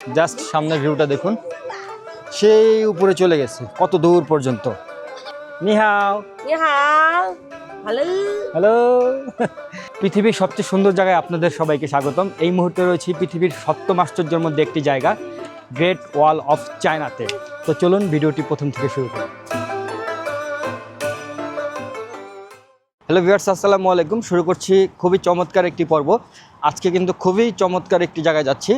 Just সামনের ভিউটা দেখুন। সেই উপরে চলে গেছে কত দূর পর্যন্ত? পৃথিবীর সবচেয়ে সুন্দর জায়গায় আপনাদের সবাইকে স্বাগতম। এই মুহূর্তে রয়েছি পৃথিবীর সপ্তম আশ্চর্যের মধ্যে একটি জায়গা গ্রেট ওয়াল অফ চায়নাতে তো চলুন ভিডিওটি প্রথম থেকে শুরু করি। হ্যালো ভিউয়ার্স আসসালামু আলাইকুম। শুরু করছি খুবই চমৎকার একটি পর্ব। আজকে কিন্তু খুবই চমৎকার একটি জায়গায় যাচ্ছি।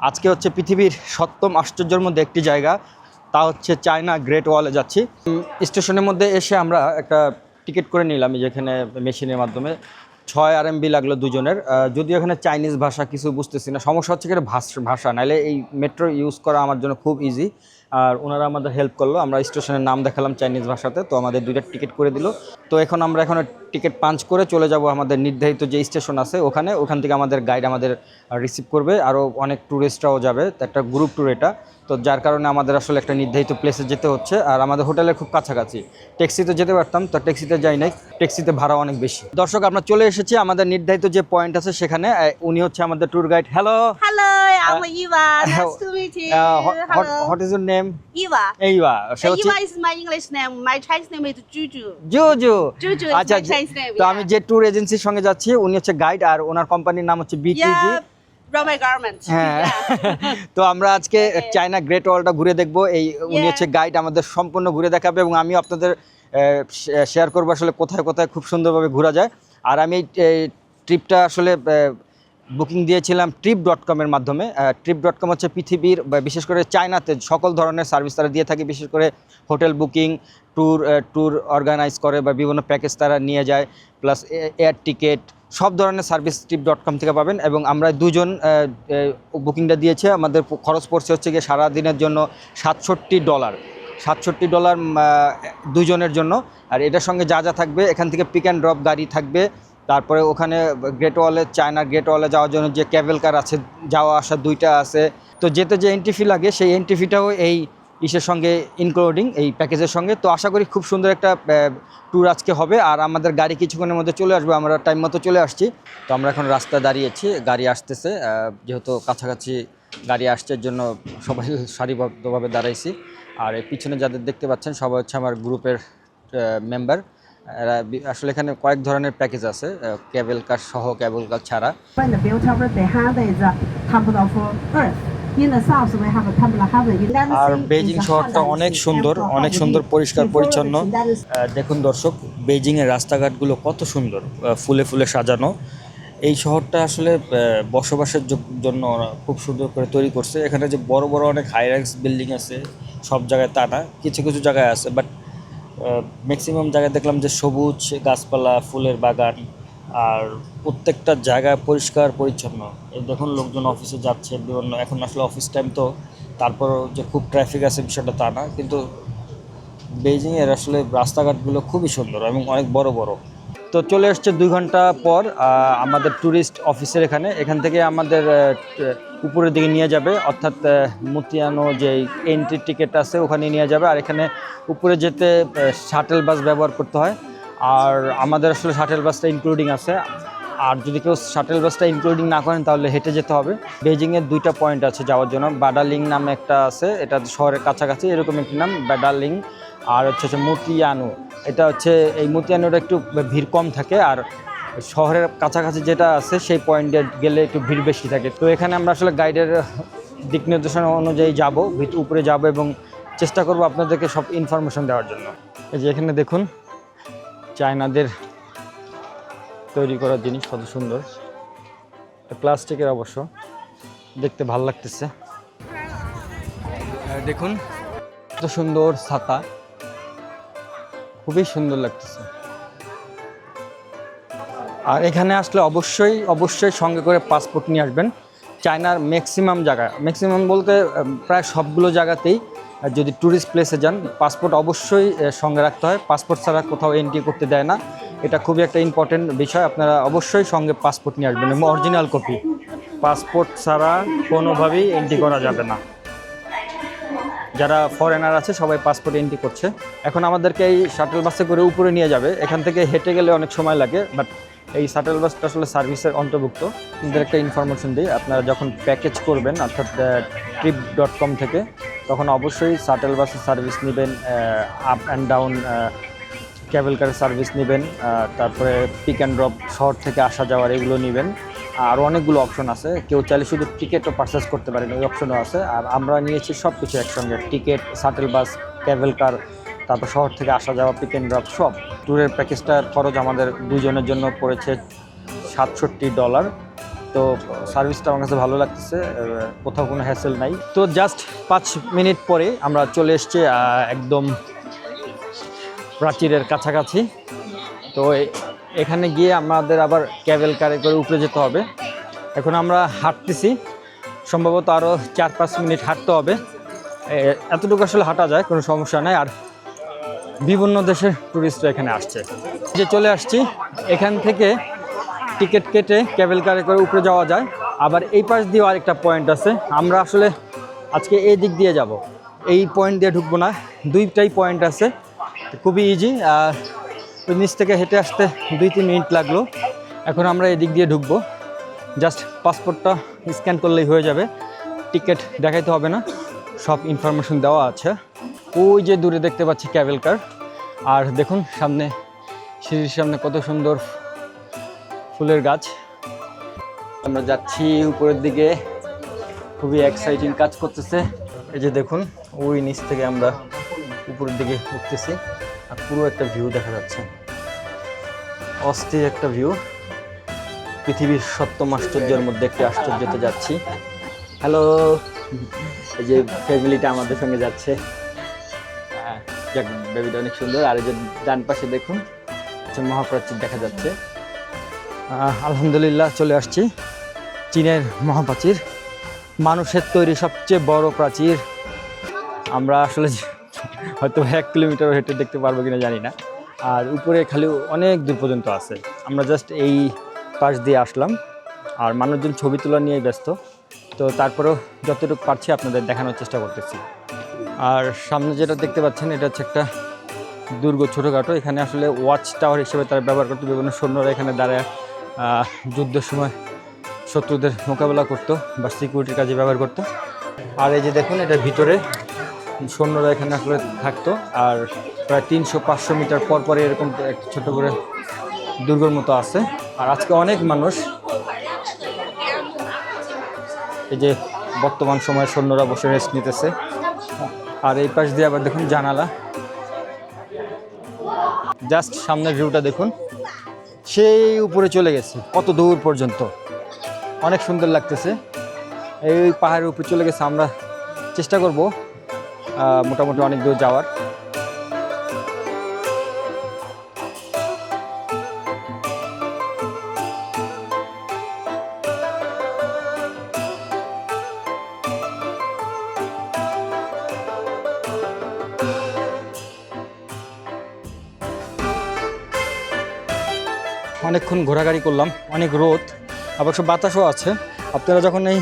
আজকে হচ্ছে পৃথিবীর সপ্তম আশ্চর্যের মধ্যে একটি জায়গা, তা হচ্ছে চায়না গ্রেট ওয়ালে যাচ্ছি। স্টেশনের মধ্যে এসে আমরা একটা টিকিট করে নিলাম যেখানে মেশিনের মাধ্যমে। ছয় আর এমবি লাগল দুজনের। যদি যদিও এখানে চাইনিজ ভাষা কিছু বুঝতেছি না, সমস্যা হচ্ছে কি ভাষা নাহলে এই মেট্রো ইউজ করা আমার জন্য খুব ইজি আর ওনারা আমাদের হেল্প করল। আমরা স্টেশনের নাম দেখালাম চাইনিজ ভাষাতে তো আমাদের দুইটা টিকিট করে দিল। তো এখন আমরা এখন টিকিট পাঞ্চ করে চলে যাব আমাদের নির্ধারিত যে স্টেশন আছে ওখানে। ওখান থেকে আমাদের গাইড আমাদের রিসিভ করবে। আরও অনেক ট্যুরিস্টরাও যাবে। একটা গ্রুপ ট্যুর এটা। তো যার কারণে আমাদের আসলে একটা নির্ধারিত প্লেসে যেতে হচ্ছে। আর আমাদের হোটেলের খুব কাছাকাছি। ট্যাক্সিতে যেতে পারতাম তো ট্যাক্সিতে যাই নাই। ট্যাক্সিতে ভাড়া অনেক বেশি। দর্শক আমরা চলে এসেছি আমাদের নির্ধারিত যে পয়েন্ট আছে সেখানে। উনি হচ্ছে আমাদের tour guide hello Hello, I'm Eva. Nice to meet you. Hello, what is your name Eva. এইবা সে Uh, Eva is my English name. My Chinese name is Juju. Juju Juju is আচ্ছা my Chinese name. তো আমি যে tour এজেন্সির সঙ্গে যাচ্ছি উনি হচ্ছে গাইড আর ওনার কোম্পানির নাম হচ্ছে বিটিজি yeah, from my garment. হ্যাঁ তো আমরা আজকে চায়না গ্রেট ওয়ালটা ঘুরে দেখব এই উনি হচ্ছে গাইড আমাদের সম্পূর্ণ ঘুরে দেখাবে এবং আমি আপনাদের শেয়ার করব আসলে কোথায় কোথায় খুব সুন্দরভাবে ঘোরা যায় আর আমি এই ট্রিপটা আসলে বুকিং দিয়েছিলাম ট্রিপ ডট কমের মাধ্যমে। ট্রিপ ডট কম হচ্ছে পৃথিবীর বিশেষ করে চায়নাতে সকল ধরনের সার্ভিস তারা দিয়ে থাকে, বিশেষ করে hotel booking tour tour organise করে বা বিভিন্ন প্যাকেজ তারা নিয়ে যায় প্লাস এয়ার টিকেট সব ধরনের সার্ভিস ট্রিপ ডট কম থেকে পাবেন। এবং আমরা দুজন বুকিংটা দিয়েছে। আমাদের খরচ পড়ছে হচ্ছে গিয়ে সারাদিনের জন্য সাতষট্টি ডলার। সাতষট্টি ডলার দুজনের জন্য। আর এটার সঙ্গে যা যা থাকবে, এখান থেকে পিক অ্যান্ড ড্রপ গাড়ি থাকবে। তারপরে ওখানে গ্রেট ওয়ালে চায়নার গ্রেট ওয়ালে যাওয়ার জন্য যে ক্যাবেল কার আছে, যাওয়া আসা দুইটা আছে। তো যেতে যে এন্ট্রি ফি লাগে, সেই এন্ট্রি ফিটাও এই ইসের সঙ্গে ইনক্লুডিং এই প্যাকেজের সঙ্গে। তো আশা করি খুব সুন্দর একটা ট্যুর আজকে হবে। আর আমাদের গাড়ি কিছুক্ষণের মধ্যে চলে আসবে, আমরা টাইম মতো চলে আসছি। তো আমরা এখন রাস্তায় দাঁড়িয়েছি, গাড়ি আসতেছে যেহেতু কাছাকাছি গাড়ি আসছে জন্য সবাই সারিবদ্ধভাবে দাঁড়াইছি। আর এই পিছনে যাদের দেখতে পাচ্ছেন, সবাই হচ্ছে আমার গ্রুপের মেম্বার আসলে এখানে কয়েক ধরনের প্যাকেজ আছে ক্যাবেল কার সহ ক্যাবেল কার ছাড়া। আর বেজিং শহরটা অনেক সুন্দর অনেক সুন্দর পরিষ্কার পরিচ্ছন্ন। দেখুন দর্শক বেজিংয়ের রাস্তাঘাটগুলো কত সুন্দর ফুলে ফুলে সাজানো। এই শহরটা আসলে বসবাসের জন্য খুব সুন্দর করে তৈরি করছে। এখানে যে বড় বড় অনেক হাই রাইস বিল্ডিং আছে সব জায়গায় তা না কিছু কিছু জায়গায় আছে বাট ম্যাক্সিমাম জায়গায় দেখলাম যে সবুজ গাছপালা, ফুলের বাগান আর প্রত্যেকটা জায়গা পরিষ্কার, পরিচ্ছন্ন। দেখুন লোকজন অফিসে যাচ্ছে, বিভিন্ন, এখন আসলে অফিস টাইম তো তারপর যে খুব ট্রাফিক আছে বিষয়টা তা না, কিন্তু বেজিংয়ের আসলে রাস্তাঘাটগুলো খুবই সুন্দর এবং অনেক বড় বড়। তো চলে এসছে দুই ঘণ্টা পর আমাদের ট্যুরিস্ট অফিসের এখানে। এখান থেকে আমাদের উপরের দিকে নিয়ে যাবে, অর্থাৎ মুতিয়ানো যে এন্ট্রি টিকিট আছে ওখানে নিয়ে যাবে। আর এখানে উপরে যেতে শাটেল বাস ব্যবহার করতে হয়। আর আমাদের আসলে শাটেল বাসটা ইনক্লুডিং আছে। আর যদি কেউ শাটেল বাসটা ইনক্লুডিং না করেন, তাহলে হেঁটে যেতে হবে। বেজিংয়ের দুইটা পয়েন্ট আছে যাওয়ার জন্য। বাডালিং নামে একটা আছে, এটা শহরের কাছাকাছি। এরকম একটি নাম বাডালিং আর হচ্ছে হচ্ছে মতিয়ানু। এটা হচ্ছে এই মতিয়ানুটা একটু ভিড় কম থাকে আর শহরের কাছাকাছি যেটা আছে সেই পয়েন্টে গেলে একটু ভিড় বেশি থাকে। তো এখানে আমরা আসলে গাইডের দিক নির্দেশনা অনুযায়ী যাব ভিত- উপরে যাব এবং চেষ্টা করব আপনাদেরকে সব ইনফরমেশন দেওয়ার জন্য। এই যে এখানে দেখুন চায়নাদের তৈরি করা জিনিস কত সুন্দর। প্লাস্টিকের অবশ্য দেখতে ভালো লাগতেছে। দেখুন। কত সুন্দর ছাতা। খুবই সুন্দর লাগতেছে। আর এখানে আসলে অবশ্যই অবশ্যই সঙ্গে করে পাসপোর্ট নিয়ে আসবেন। চায়নার ম্যাক্সিমাম জায়গা ম্যাক্সিমাম বলতে প্রায় সবগুলো জায়গাতেই যদি ট্যুরিস্ট প্লেসে যান পাসপোর্ট অবশ্যই সঙ্গে রাখতে হয়। পাসপোর্ট ছাড়া কোথাও এন্ট্রি করতে দেয় না। এটা খুবই একটা ইম্পর্টেন্ট বিষয়। আপনারা অবশ্যই সঙ্গে পাসপোর্ট নিয়ে আসবেন এবং অরিজিনাল কপি পাসপোর্ট ছাড়া কোনোভাবেই এন্ট্রি করা যাবে না। যারা ফরেনার আছে, সবাই পাসপোর্ট এন্ট্রি করছে। এখন আমাদেরকে এই শাটল বাসে করে উপরে নিয়ে যাবে। এখান থেকে হেঁটে গেলে অনেক সময় লাগে বাট এই শাটেল বাসটা আসলে সার্ভিসের অন্তর্ভুক্ত। কিন্তু একটা ইনফরমেশন দিই, আপনারা যখন প্যাকেজ করবেন, অর্থাৎ ট্রিপ ডট কম থেকে, তখন অবশ্যই শাটেল বাসের সার্ভিস নেবেন আপ অ্যান্ড ডাউন ক্যাবেল কারের সার্ভিস নেবেন তারপরে পিক অ্যান্ড ড্রপ শহর থেকে আসা যাওয়ার এগুলো নেবেন। আর অনেকগুলো অপশন আছে। কেউ চাইলে শুধু টিকিটও পারচেস করতে পারেন ওই অপশনও আছে। আর আমরা নিয়েছি সব কিছু একসঙ্গে। Ticket shuttle bus cable car তারপর শহর থেকে আসা যাওয়া পিক অ্যান্ড ড্রপ সব। ট্যুরের প্যাকেজটার খরচ আমাদের দুজনের জন্য পড়েছে সাতষট্টি ডলার তো সার্ভিসটা আমার কাছে ভালো লাগতেছে কোথাও কোনো হ্যাসেল নাই। তো জাস্ট পাঁচ মিনিট পরে আমরা চলে এসেছি একদম প্রাচীরের কাছাকাছি। তো এখানে গিয়ে আমাদের আবার ক্যাবেল কারে করে উপরে যেতে হবে। এখন আমরা হাঁটতেছি। সম্ভবত আরও চার পাঁচ মিনিট হাঁটতে হবে। এতটুকু আসলে হাঁটা যায়, কোনো সমস্যা নাই। আর বিভিন্ন দেশের ট্যুরিস্টরা এখানে আসছে। যে চলে আসছি, এখান থেকে টিকিট কেটে ক্যাবেল কারে করে উপরে যাওয়া যায়। আবার এই পাশ দিয়েও আরেকটা পয়েন্ট আছে। আমরা আসলে আজকে এই দিক দিয়ে যাব। এই পয়েন্ট দিয়ে ঢুকবো না। দুইটাই পয়েন্ট আছে। খুবই ইজি আর ওই নিচ থেকে হেঁটে আসতে দুই তিন মিনিট লাগল। এখন আমরা এদিক দিয়ে ঢুকবো। জাস্ট পাসপোর্টটা স্ক্যান করলেই হয়ে যাবে। টিকিট দেখাইতে হবে না। সব ইনফরমেশন দেওয়া আছে। ওই যে দূরে দেখতে পাচ্ছি ক্যাবেল কার। আর দেখুন সামনে, সিঁড়ির সামনে কত সুন্দর ফুলের গাছ। আমরা যাচ্ছি উপরের দিকে। খুবই এক্সাইটিং কাজ করতেছে। এই যে দেখুন, ওই নিচ থেকে আমরা উপরের দিকে উঠতেছি। আর পুরো একটা ভিউ দেখা যাচ্ছে। অস্থির একটা ভিউ পৃথিবীর সপ্তম আশ্চর্যের মধ্যে একটি আশ্চর্যতে যাচ্ছি। হ্যালো এই যে ফ্যামিলিটা আমাদের সঙ্গে যাচ্ছে। আহ, যাক বেবিটা অনেক সুন্দর। আর এই যে ডান পাশে দেখুন মহাপ্রাচীর দেখা যাচ্ছে। আলহামদুলিল্লাহ চলে আসছি চীনের মহাপ্রাচীর। মানুষের তৈরি সবচেয়ে বড় প্রাচীর। আমরা আসলে হয়তো এক কিলোমিটার হেঁটে দেখতে পারব কিনা জানি না। আর উপরে খালি অনেক দূর পর্যন্ত আছে। আমরা জাস্ট এই পাশ দিয়ে আসলাম। আর মানুষজন ছবি তোলা নিয়ে ব্যস্ত। তো তারপরেও যতটুকু পারছি আপনাদের দেখানোর চেষ্টা করতেছি। আর সামনে যেটা দেখতে পাচ্ছেন, এটা হচ্ছে একটা দুর্গ ছোটোখাটো। এখানে আসলে ওয়াচ টাওয়ার হিসেবে তারা ব্যবহার করতো। বিভিন্ন সৈন্যরা এখানে দাঁড়ায় যুদ্ধের সময় শত্রুদের মোকাবেলা করতো বা সিকিউরিটির কাজে ব্যবহার করতো। আর এই যে দেখুন এটার ভিতরে সৈন্যরা এখানে আসলে থাকতো। আর প্রায় তিনশো পাঁচশো মিটার পর পরে এরকম একটা ছোট করে দুর্গর মতো আছে। আর আজকে অনেক মানুষ। এই যে বর্তমান সময়ে সৈন্যরা বসে রেস্ট নিতেছে। আর এই পাশ দিয়ে আবার দেখুন জানালা। জাস্ট সামনের ভিউটা দেখুন। সেই উপরে চলে গেছে, কত দূর পর্যন্ত। অনেক সুন্দর লাগতেছে। এই পাহাড়ের উপরে চলে গেছে, আমরা চেষ্টা করব। মোটামুটি অনেক দূর যাওয়ার। অনেকক্ষণ ঘোরাঘুরি করলাম, অনেক রোদ, অবশ্য বাতাসও আছে। আপনারা যখন এই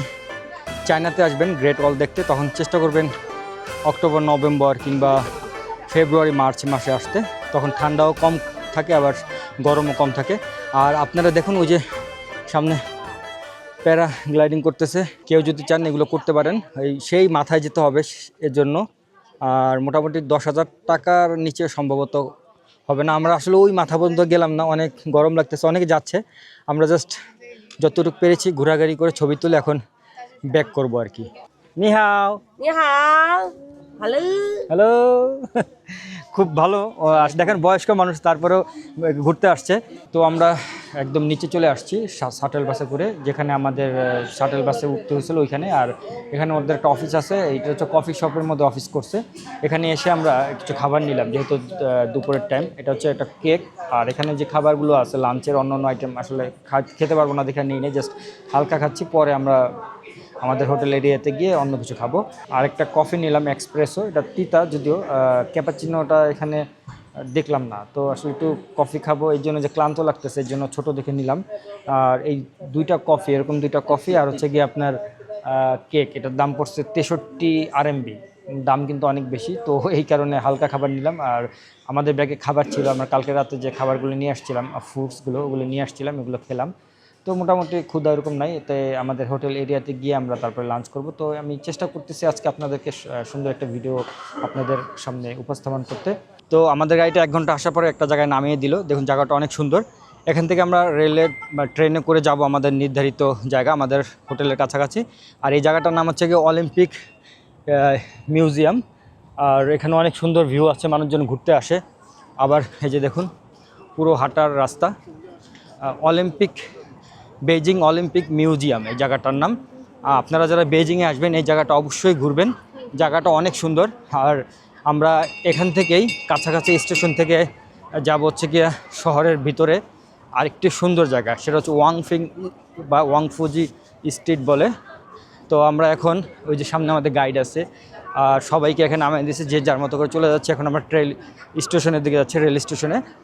চায়নাতে আসবেন গ্রেট ওয়াল দেখতে, তখন চেষ্টা করবেন অক্টোবর, নভেম্বর কিংবা ফেব্রুয়ারি, মার্চ মাসে আসতে। তখন ঠান্ডাও কম থাকে, আবার গরমও কম থাকে। আর আপনারা দেখুন ওই যে সামনে প্যারা গ্লাইডিং করতেছে। কেউ যদি চান এগুলো করতে পারেন। এই সেই মাথায় যেতে হবে এর জন্য আর মোটামুটি দশ হাজার টাকার নিচে সম্ভবত হবে না। আমরা আসলে ওই মাথা পর্যন্ত গেলাম না। অনেক গরম লাগতেছে, অনেকে যাচ্ছে। আমরা জাস্ট যতটুকু পেরেছি, ঘোরাঘুরি করে ছবি তুলে এখন ব্যাক করব আর কি। নিহাও। 你好，Hello。হ্যালো। হ্যালো খুব ভালো। আস- দেখেন বয়স্ক মানুষ তারপরেও ঘুরতে আসছে। তো আমরা একদম নিচে চলে আসছি শাটেল বাসে করে যেখানে আমাদের শাটেল বাসে উঠতে হয়েছিল ওইখানে। আর এখানে ওদের একটা অফিস আছে এইটা হচ্ছে কফি শপের মধ্যে অফিস করছে। এখানে এসে আমরা কিছু খাবার নিলাম যেহেতু দুপুরের টাইম এটা হচ্ছে একটা কেক আর এখানে যে খাবারগুলো আছে লাঞ্চের অন্য অন্য আইটেম আসলে খেতে পারব না দেখে নিই নেই জাস্ট হালকা খাচ্ছি। পরে আমরা আমাদের হোটেল এরিয়াতে গিয়ে অন্য কিছু খাব। আর একটা কফি নিলাম, এক্সপ্রেসো। এটা তিতা যদিও ক্যাপাচিনোটা এখানে দেখলাম না। তো আসলে একটু কফি খাব, এই জন্য যে ক্লান্ত লাগতেছে, এই জন্য ছোটো দেখে নিলাম। আর এই দুইটা কফি, এরকম দুইটা কফি, আর হচ্ছে গিয়ে আপনার কেক। এটার দাম পড়ছে তেষট্টি আরএমবি। দাম কিন্তু অনেক বেশি। তো এই কারণে হালকা খাবার নিলাম। আর আমাদের ব্যাগে খাবার ছিল, আমরা কালকে রাতে যে খাবারগুলো নিয়ে আসছিলাম ফ্রুটসগুলো ওগুলো নিয়ে আসছিলাম, এগুলো খেলাম। তো মোটামুটি ক্ষুদা এরকম নাই, এতে আমাদের হোটেল এরিয়াতে গিয়ে আমরা তারপরে লাঞ্চ করব। তো আমি চেষ্টা করতেছি আজকে আপনাদেরকে সুন্দর একটা ভিডিও আপনাদের সামনে উপস্থাপন করতে। তো আমাদের গাড়িটা এক ঘণ্টা আসার পরে একটা জায়গায় নামিয়ে দিল। দেখুন, জায়গাটা অনেক সুন্দর। এখান থেকে আমরা রেলে বা ট্রেনে করে যাব আমাদের নির্ধারিত জায়গা, আমাদের হোটেলের কাছাকাছি। আর এই জায়গাটার নাম হচ্ছে গিয়ে অলিম্পিক মিউজিয়াম আর এখানে অনেক সুন্দর ভিউ আছে, মানুষজন ঘুরতে আসে। আবার এই যে দেখুন, পুরো হাঁটার রাস্তা। অলিম্পিক বেজিং অলিম্পিক মিউজিয়াম, এই জায়গাটার নাম। আপনারা যারা বেজিংয়ে আসবেন, এই জায়গাটা অবশ্যই ঘুরবেন। জায়গাটা অনেক সুন্দর। আর আমরা এখান থেকেই কাছাকাছি স্টেশন থেকে যাব হচ্ছে গিয়ে শহরের ভিতরে। আরেকটি সুন্দর জায়গা, সেটা হচ্ছে ওয়াংফিং বা ওয়াংফুজি স্ট্রিট বলে। তো আমরা এখন ওই যে সামনে আমাদের গাইড আছে, আর সবাইকে এখানে নামিয়ে দিয়েছে, যে যার মতো করে চলে যাচ্ছে। এখন আমরা ট্রেল স্টেশনের দিকে যাচ্ছি, রেল স্টেশনে।